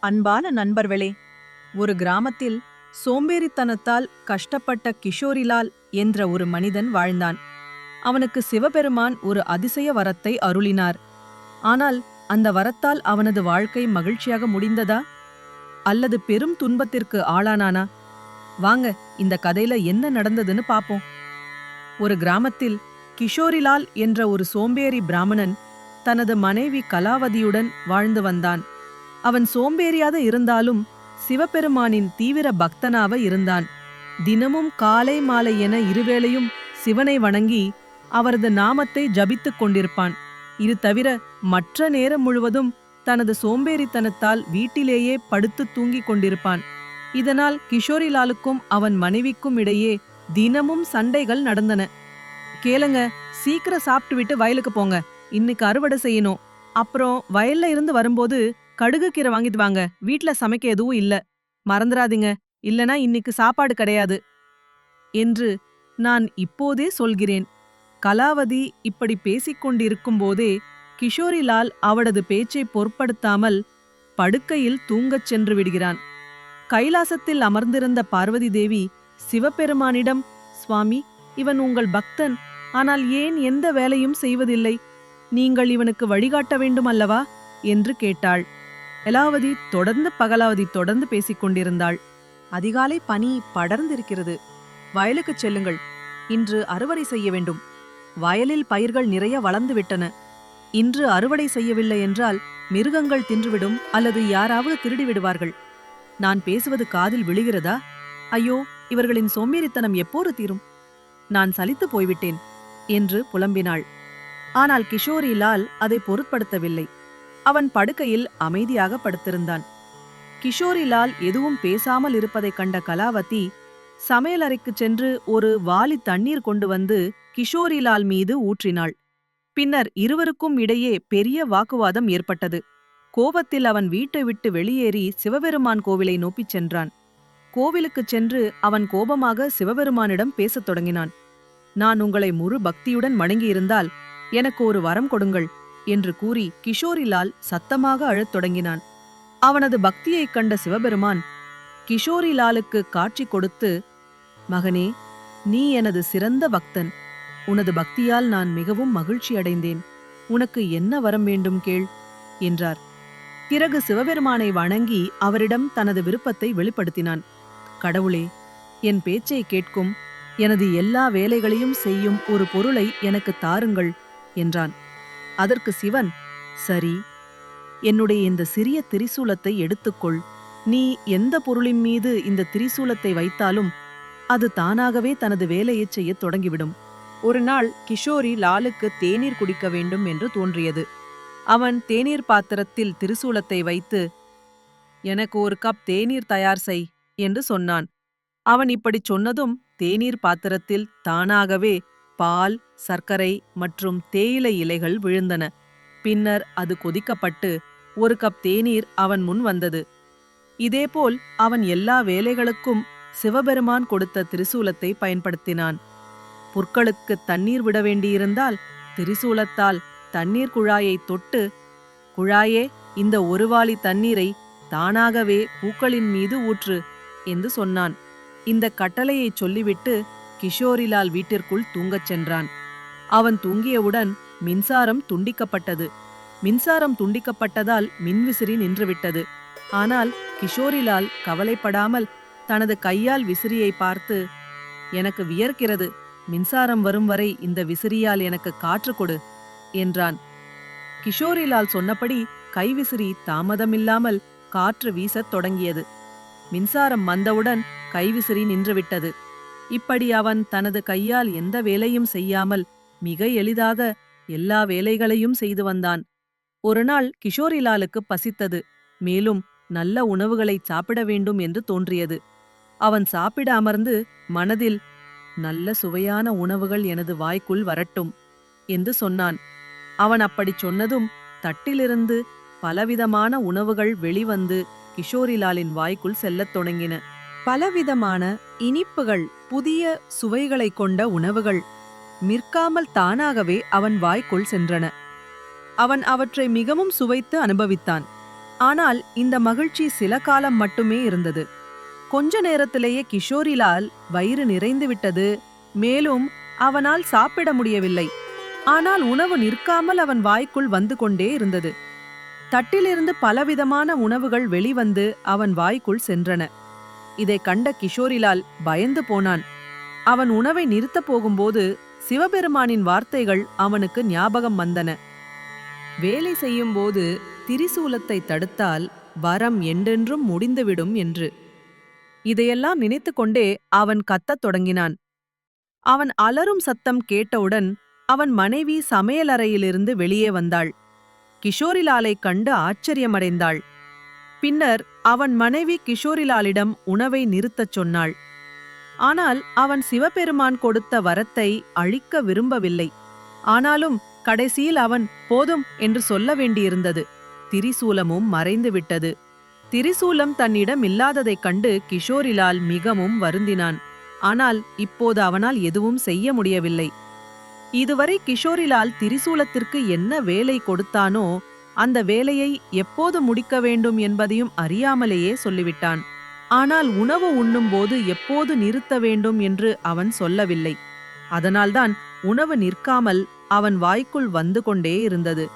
அன்பான நண்பர்களே ஒரு கிராமத்தில் சோம்பேறித்தனத்தால் கஷ்டப்பட்ட கிஷோரிலால் என்ற ஒரு மனிதன் வாழ்ந்தான். அவனுக்கு சிவபெருமான் ஒரு அதிசய வரத்தை அருளினார். ஆனால் அந்த வரத்தால் அவனது வாழ்க்கை மகிழ்ச்சியாக முடிந்ததா? அல்லது பெரும் துன்பத்திற்கு ஆளானானா? வாங்க இந்த கதையில என்ன நடந்ததுன்னு பாப்போம். ஒரு கிராமத்தில் கிஷோரிலால் என்ற ஒரு சோம்பேறி பிராமணன் தனது மனைவி கலாவதியுடன் வாழ்ந்து வந்தான். அவன் சோம்பேறியாக இருந்தாலும் சிவபெருமானின் தீவிர பக்தனாக இருந்தான். தினமும் காலை மாலை என இருவேளையும் சிவனை வணங்கி அவரது நாமத்தை ஜபித்துக் கொண்டிருப்பான். இது தவிர மற்ற நேரம் முழுவதும் தனது சோம்பேறித்தனத்தால் வீட்டிலேயே படுத்து தூங்கிக் கொண்டிருப்பான். இதனால் கிஷோரிலாலுக்கும் அவன் மனைவிக்கும் இடையே தினமும் சண்டைகள் நடந்தன. கேளுங்க சீக்கிரம் சாப்பிட்டு விட்டு வயலுக்கு போங்க. இன்னைக்கு அறுவடை செய்யணும். அப்புறம் வயல்ல இருந்து வரும்போது கடுகு கீரை வாங்கிட்டு வாங்க. வீட்ல சமைக்க எதுவும் இல்ல. மறந்துடாதீங்க இல்லனா இன்னைக்கு சாப்பாடு கிடையாது. என்று நான் இப்போதே சொல்கிறேன். கலாவதி இப்படி பேசிக் கொண்டிருக்கும்போதே கிஷோரிலால் அவளது பேச்சை பொருட்படுத்தாமல் படுக்கையில் தூங்கச் சென்று விடுகிறான். கைலாசத்தில் அமர்ந்திருந்த பார்வதி தேவி சிவபெருமானிடம் சுவாமி இவன் உங்கள் பக்தன். ஆனால் ஏன் எந்த வேலையும் செய்வதில்லை? நீங்கள் இவனுக்கு வழிகாட்ட வேண்டும் அல்லவா என்று கேட்டாள். எலாவதி தொடர்ந்து பகலாவதி தொடர்ந்து பேசிக் கொண்டிருந்தாள். அதிகாலை பனி படர்ந்திருக்கிறது. வயலுக்குச் செல்லுங்கள். இன்று அறுவடை செய்ய வேண்டும். வயலில் பயிர்கள் நிறைய வளர்ந்து விட்டன. இன்று அறுவடை செய்யவில்லை என்றால் மிருகங்கள் தின்றுவிடும் அல்லது யாராவது திருடி விடுவார்கள். நான் பேசுவது காதில் விழுகிறதா? ஐயோ இவர்களின் சோம்பேறித்தனம் எப்போது தீரும்? நான் சலித்து போய்விட்டேன் என்று புலம்பினாள். ஆனால் கிஷோரிலால் அதை பொருட்படுத்தவில்லை. அவன் படுக்கையில் அமைதியாக படுத்திருந்தான். கிஷோரிலால் எதுவும் பேசாமல் இருப்பதைக் கண்ட கலாவதி சமையலறைக்குச் சென்று ஒரு வாலி தண்ணீர் கொண்டு வந்து கிஷோரிலால் மீது ஊற்றினாள். பின்னர் இருவருக்கும் இடையே பெரிய வாக்குவாதம் ஏற்பட்டது. கோபத்தில் அவன் வீட்டை விட்டு வெளியேறி சிவபெருமான் கோவிலை நோக்கிச் சென்றான். கோவிலுக்குச் சென்று அவன் கோபமாக சிவபெருமானிடம் பேசத் தொடங்கினான். நான் உங்களை முழு பக்தியுடன் மணங்கியிருந்தால் எனக்கு ஒரு வரம் கொடுங்கள். என்று கூறி கிஷோரிலால் சத்தமாக அழத் தொடங்கினான். அவனது பக்தியைக் கண்ட சிவபெருமான் கிஷோரிலாலுக்கு காட்சி கொடுத்து மகனே நீ எனது சிறந்த பக்தன். உனது பக்தியால் நான் மிகவும் மகிழ்ச்சி அடைந்தேன். உனக்கு என்ன வரம் வேண்டும் கேள் என்றார். பிறகு சிவபெருமானை வணங்கி அவரிடம் தனது விருப்பத்தை வெளிப்படுத்தினான். கடவுளே என் பேச்சை கேட்கும். எனது எல்லா வேலைகளையும் செய்யும் ஒரு பொருளை எனக்கு தாருங்கள் என்றான். அதற்கு சிவன் சரி என்னுடைய இந்த சிறிய திரிசூலத்தை எடுத்துக்கொள். நீ எந்த பொருளின் மீது இந்த திரிசூலத்தை வைத்தாலும் அது தானாகவே தனது வேலையைச் செய்யத் தொடங்கிவிடும். ஒரு நாள் கிஷோரி லாலுக்கு தேநீர் குடிக்க வேண்டும் என்று தோன்றியது. அவன் தேநீர் பாத்திரத்தில் திரிசூலத்தை வைத்து எனக்கு ஒரு கப் தேநீர் தயார் செய் என்று சொன்னான். அவன் இப்படிச் சொன்னதும் தேநீர் பாத்திரத்தில் தானாகவே பால் சர்க்கரை மற்றும் தேயிலை இலைகள் விழுந்தன. பின்னர் அது கொதிக்கப்பட்டு ஒரு கப் தேநீர் அவன் முன் வந்தது. இதேபோல் அவன் எல்லா வேலைகளுக்கும் சிவபெருமான் கொடுத்த திரிசூலத்தை பயன்படுத்தினான். புற்களுக்கு தண்ணீர் விட வேண்டியிருந்தால் திரிசூலத்தால் தண்ணீர் குழாயை தொட்டு குழாயே இந்த ஒருவாளி தண்ணீரை தானாகவே பூக்களின் மீது ஊற்று என்று சொன்னான். இந்த கட்டளையைச் சொல்லிவிட்டு கிஷோரிலால் வீட்டிற்குள் தூங்கச் சென்றான். அவன் தூங்கியவுடன் மின்சாரம் துண்டிக்கப்பட்டது. மின்சாரம் துண்டிக்கப்பட்டதால் மின்விசிறி நின்றுவிட்டது. ஆனால் கிஷோரிலால் கவலைப்படாமல் தனது கையால் விசிறியை பார்த்து எனக்கு வியர்க்கிறது. மின்சாரம் வரும் வரை இந்த விசிறியால் எனக்கு காற்று கொடு என்றான். கிஷோரிலால் சொன்னபடி கைவிசிறி தாமதமில்லாமல் காற்று வீசத் தொடங்கியது. மின்சாரம் வந்தவுடன் கைவிசிறி நின்றுவிட்டது. இப்படி அவன் தனது கையால் எந்த வேலையும் செய்யாமல் மிக எளிதாக எல்லா வேலைகளையும் செய்து வந்தான். ஒருநாள் கிஷோரிலாலுக்கு பசித்தது. மேலும் நல்ல உணவுகளை சாப்பிட வேண்டும் என்று தோன்றியது. அவன் சாப்பிட அமர்ந்து மனதில் நல்ல சுவையான உணவுகள் எனது வாய்க்குள் வரட்டும் என்று சொன்னான். அவன் அப்படிச் சொன்னதும் தட்டிலிருந்து பலவிதமான உணவுகள் வெளிவந்து கிஷோரிலாலின் வாய்க்குள் செல்லத் தொடங்கின. பலவிதமான இனிப்புகள் புதிய சுவைகளைக் கொண்ட உணவுகள் நிற்காமல் தானாகவே அவன் வாய்க்குள் சென்றன. அவன் அவற்றை மிகவும் சுவைத்து அனுபவித்தான். ஆனால் இந்த மகிழ்ச்சி சில காலம் மட்டுமே இருந்தது. கொஞ்ச நேரத்திலேயே கிஷோரிலால் வயிறு நிறைந்து விட்டது. மேலும் அவனால் சாப்பிட முடியவில்லை. ஆனால் உணவு நிற்காமல் அவன் வாய்க்குள் வந்து கொண்டே இருந்தது. தட்டிலிருந்து பலவிதமான உணவுகள் வெளிவந்து அவன் வாய்க்குள் சென்றன. இதை கண்ட கிஷோரிலால் பயந்து போனான். அவன் உணவை நிறுத்தப் போகும்போது சிவபெருமானின் வார்த்தைகள் அவனுக்கு ஞாபகம் வந்தன. வேலை செய்யும்போது திரிசூலத்தை தடுத்தால் வரம் என்றென்றும் முடிந்துவிடும் என்று. இதையெல்லாம் நினைத்துக்கொண்டே அவன் கத்தத் தொடங்கினான். அவன் அலறும் சத்தம் கேட்டவுடன் அவன் மனைவி சமையலறையிலிருந்து வெளியே வந்தாள். கிஷோரிலாலைக் கண்டு ஆச்சரியமடைந்தாள். பின்னர் அவன் மனைவி கிஷோரிலாலிடம் உணவை நிறுத்தச் சொன்னாள். ஆனால் அவன் சிவபெருமான் கொடுத்த வரத்தை அழிக்க விரும்பவில்லை. ஆனாலும் கடைசியில் அவன் போதும் என்று சொல்ல வேண்டியிருந்தது. திரிசூலமும் மறைந்துவிட்டது திரிசூலம் தன்னிடம் இல்லாததைக் கண்டு கிஷோரிலால் மிகவும் வருந்தினான். ஆனால் இப்போது அவனால் எதுவும் செய்ய முடியவில்லை. இதுவரை கிஷோரிலால் திரிசூலத்திற்கு என்ன வேலை கொடுத்தானோ அந்த வேலையை எப்போது முடிக்க வேண்டும் என்பதையும் அறியாமலேயே சொல்லிவிட்டான். ஆனால் உணவு உண்ணும்போது எப்போது நிறுத்த வேண்டும் என்று அவன் சொல்லவில்லை. அதனால்தான் உணவு நிற்காமல் அவன் வாய்க்குள் வந்து கொண்டே இருந்தது.